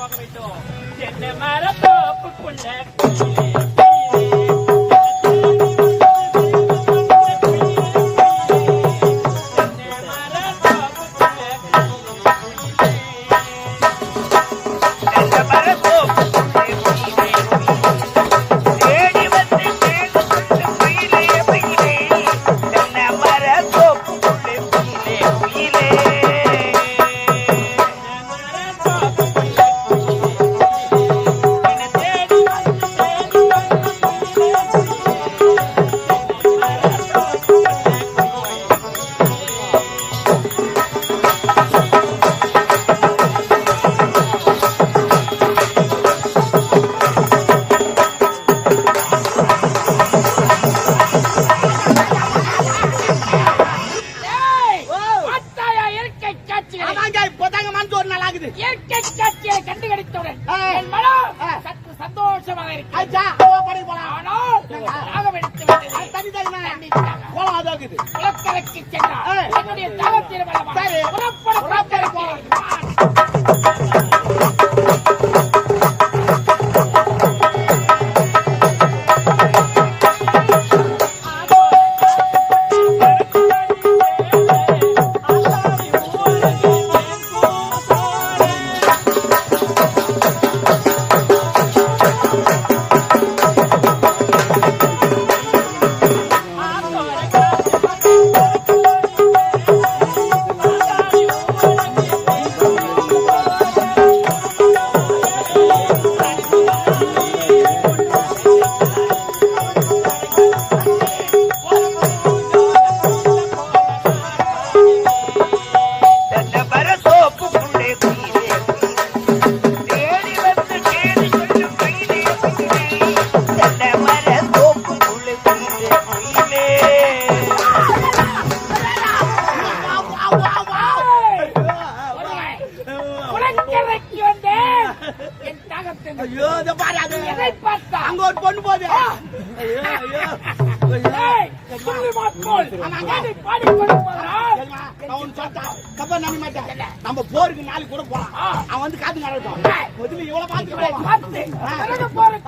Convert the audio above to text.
பார்க்க வைத்தோம். என்ன மரத்தோப்புக்குள்ள அதாங்க ஒரு நாள் ஆகுது. இயற்கை காட்சியை கண்டு கிடைத்தவுடன் என் மனம் சற்று சந்தோஷமாக இருக்கு படை போலாம். ஆனால் தாகம் போலாம் என்னுடைய தாகத்தின் புறப்பட புறப்பட போலாம் ஐயோ இத பாரு அது அங்க ஒரு பொண்ணு போகுது. ஐயோ ஐயோ. நம்ம போருக்கு நாளை கூட போலாம். அவன் வந்து காத்து நடக்கும். முதல்ல இவ்வளவு பார்த்து போறேன்